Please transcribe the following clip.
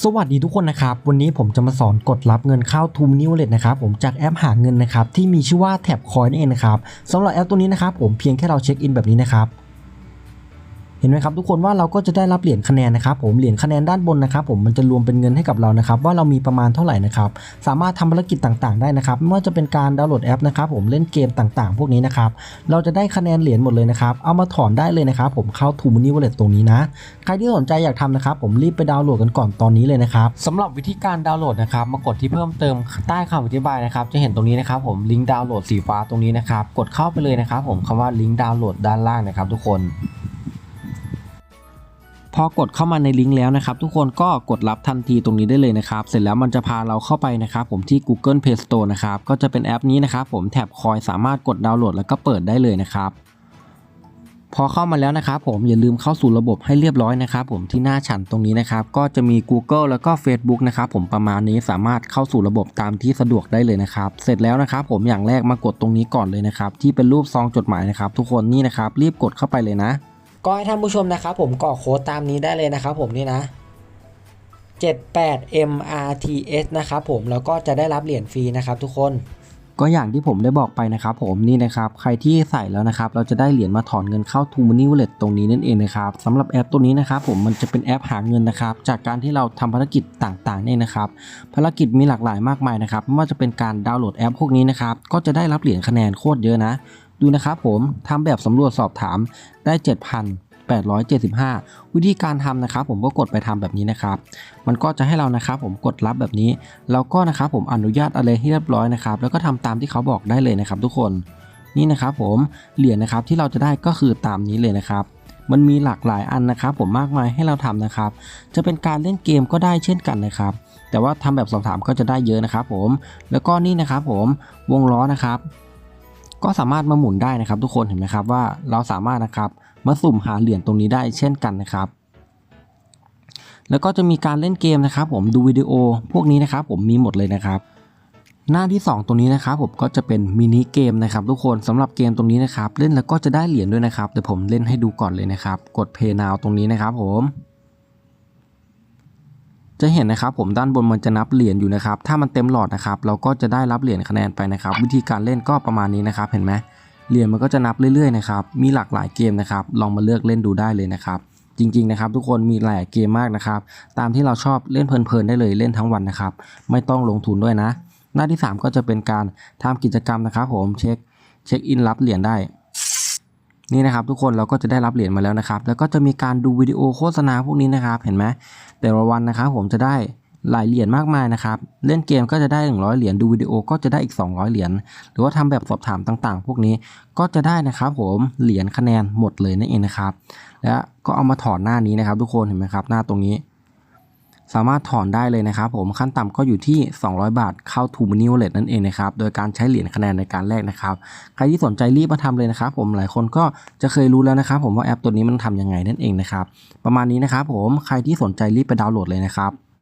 สวัสดีทุกคนนะครับ วันนี้ผมจะมาสอนกดรับเงินเข้าทูมนิวเลตนะครับผมจากแอปหาเงินนะครับที่มีชื่อว่าแท็บคอยนั่นเองนะครับสำหรับแอปตัวนี้นะครับผมเพียงแค่เราเช็คอินแบบนี้นะครับ เห็นไหมครับทุกคนว่าเราก็จะได้รับเหรียญคะแนนนะครับผมเหรียญคะแนนด้านบนนะครับผมมันจะรวมเป็นเงินให้กับเรานะครับว่าเรามีประมาณเท่าไหร่นะครับสามารถทำภารกิจต่างๆได้นะครับไม่ว่าจะเป็นการดาวน์โหลดแอปนะครับผมเล่นเกมต่างๆ พวกนี้นะครับเราจะได้คะแนนเหรียญหมดเลยนะครับเอามาถอนได้เลยนะครับผมเข้าทูมนิวเลตตรงนี้นะใครที่สนใจอยากทำนะครับผมรีบไปดาวน์โหลดกันก่อนตอนนี้เลยนะครับสำหรับวิธีการดาวน์โหลดนะครับมากดที่เพิ่มเติมใต้คำอธิบายนะครับจะเห็นตรงนี้นะครับผมลิงก์ดาวน์โหลดสีฟ้าตรงนี้นะครับกดเข้าไปเลยนะครับผมคำว่าลิงก์ดาวน์โหลดด้านล่างนะครับทุกคน พอกดเข้ามาในลิงก์แล้วนะครับทุกคนก็กดรับทันทีตรงนี้ได้เลยนะครับเสร็จแล้วมันจะพาเราเข้าไปนะครับผมที่ Google Play Store นะครับก็จะเป็นแอปนี้นะครับผมแท็บคอยสามารถกดดาวน์โหลดแล้วก็เปิดได้เลยนะครับพอเข้ามาแล้วนะครับผมอย่าลืมเข้าสู่ระบบให้เรียบร้อยนะครับผมที่หน้าฉันตรงนี้นะครับก็จะมี Google แล้วก็ Facebook นะครับผมประมาณนี้สามารถเข้าสู่ระบบตามที่สะดวกได้เลยนะครับเสร็จแล้วนะครับผมอย่างแรกมากดตรงนี้ก่อนเลยนะครับที่เป็นรูปซองจดหมายนะครับทุกคนนี่นะครับรีบกดเข้าไปเลยนะ ก็ให้ท่านผู้ชมนะครับผมกรอกโค้ดตามนี้ได้เลยนะครับผมนี่นะ 78 MRTS นะครับผมแล้วก็จะได้รับเหรียญฟรีนะครับทุกคนก็อย่างที่ผมได้บอกไปนะครับผมนี่นะครับใครที่ใส่แล้วนะครับเราจะได้เหรียญมาถอนเงินเข้า t ูม Money Wallet ตรงนี้นั่นเองนะครับสำหรับแอปตัวนี้นะครับผมมันจะเป็นแอปหาเงินนะครับจากการที่เราทำภารกิจต่างๆเนี่ยนะครับภารกิจมีหลากหลายมากมายนะครับไม่ว่าจะเป็นการดาวน์โหลดแอปพวกนี้นะครับก็จะได้รับเหรียญคะแนนโคตรเยอะนะ ดูนะครับผมทำแบบสำรวจสอบถามได้ 7,875 วิธีการทำนะครับผมก็กดไปทำแบบนี้นะครับ มันก็จะให้เรานะครับผมกดรับแบบนี้ แล้วก็นะครับผมอนุญาตอะไรให้เรียบร้อยนะครับ แล้วก็ทำตามที่เขาบอกได้เลยนะครับ ทุกคนนี่นะครับผมเหรียญนะครับที่เราจะได้ก็คือตามนี้เลยนะครับมันมีหลากหลายอันนะครับ ผมมากมายให้เราทำนะครับ จะเป็นการเล่นเกมก็ได้เช่นกันนะครับ แต่ว่าทำแบบสอบถามก็จะได้เยอะนะครับ ผม แล้วก็นี่นะครับ ผมวงล้อนะครับ ก็สามารถมาหมุนได้นะครับ ทุกคนเห็นไหมครับว่าเราสามารถนะครับมาสุ่มหาเหรียญตรงนี้ได้เช่นกันนะครับ แล้วก็จะมีการเล่นเกมนะครับ ผมดูวิดีโอพวกนี้นะครับ ผมมีหมดเลยนะครับ หน้าที่ 2 ตรงนี้นะครับ ผมก็จะเป็นมินิเกมนะครับ ทุกคนสำหรับเกมตรงนี้นะครับ เล่นแล้วก็จะได้เหรียญด้วยนะครับเดี๋ยวผมเล่นให้ดูก่อนเลยนะครับ กด Play Now ตรงนี้นะครับ ผม จะเห็นนะครับผมด้านบนมันจะนับเหรียญอยู่นะครับ ถ้ามันเต็มหลอดนะครับ เราก็จะได้รับเหรียญคะแนนไปนะครับ วิธีการเล่นก็ประมาณนี้นะครับ เห็นไหมเหรียญมันก็จะนับเรื่อยๆนะครับมีหลากหลายเกมนะครับ ลองมาเลือกเล่นดูได้เลยนะครับ จริงๆนะครับ ทุกคนมีหลายเกมมากนะครับ ตามที่เราชอบเล่นเพลินๆได้เลยเล่นทั้งวันนะครับ ไม่ต้องลงทุนด้วยนะ หน้าที่ 3 ก็จะเป็นการทำกิจกรรมนะครับ ผมเช็คเช็คอินรับเหรียญได้ นี่นะครับทุกคนเราก็จะได้รับเหรียญมาแล้วนะครับ แล้วก็จะมีการดูวิดีโอโฆษณาพวกนี้นะครับ เห็นไหมแต่ละวันนะครับผมจะได้หลายเหรียญมากมายนะครับ เล่นเกมก็จะได้ 100 เหรียญ ดูวิดีโอก็จะได้อีก 200 เหรียญ หรือว่าทำแบบสอบถามต่างๆ พวกนี้ก็จะได้นะครับผมเหรียญคะแนนหมดเลยนั่นเองนะครับ แล้วก็เอามาถอดหน้านี้นะครับ ทุกคนเห็นไหมครับ หน้าตรงนี้ สามารถถอนได้เลยนะครับผมขั้นต่ำก็อยู่ที่ 200 บาทเข้าทูมานิวเลตนั่นเองนะครับโดยการใช้เหรียญคะแนนในการแลกนะครับใครที่สนใจรีบมาทำเลยนะครับผมหลายคนก็จะเคยรู้แล้วนะครับผมว่าแอปตัวนี้มันทำยังไงนั่นเองนะครับประมาณนี้นะครับผมใครที่สนใจรีบไปดาวน์โหลดเลยนะครับ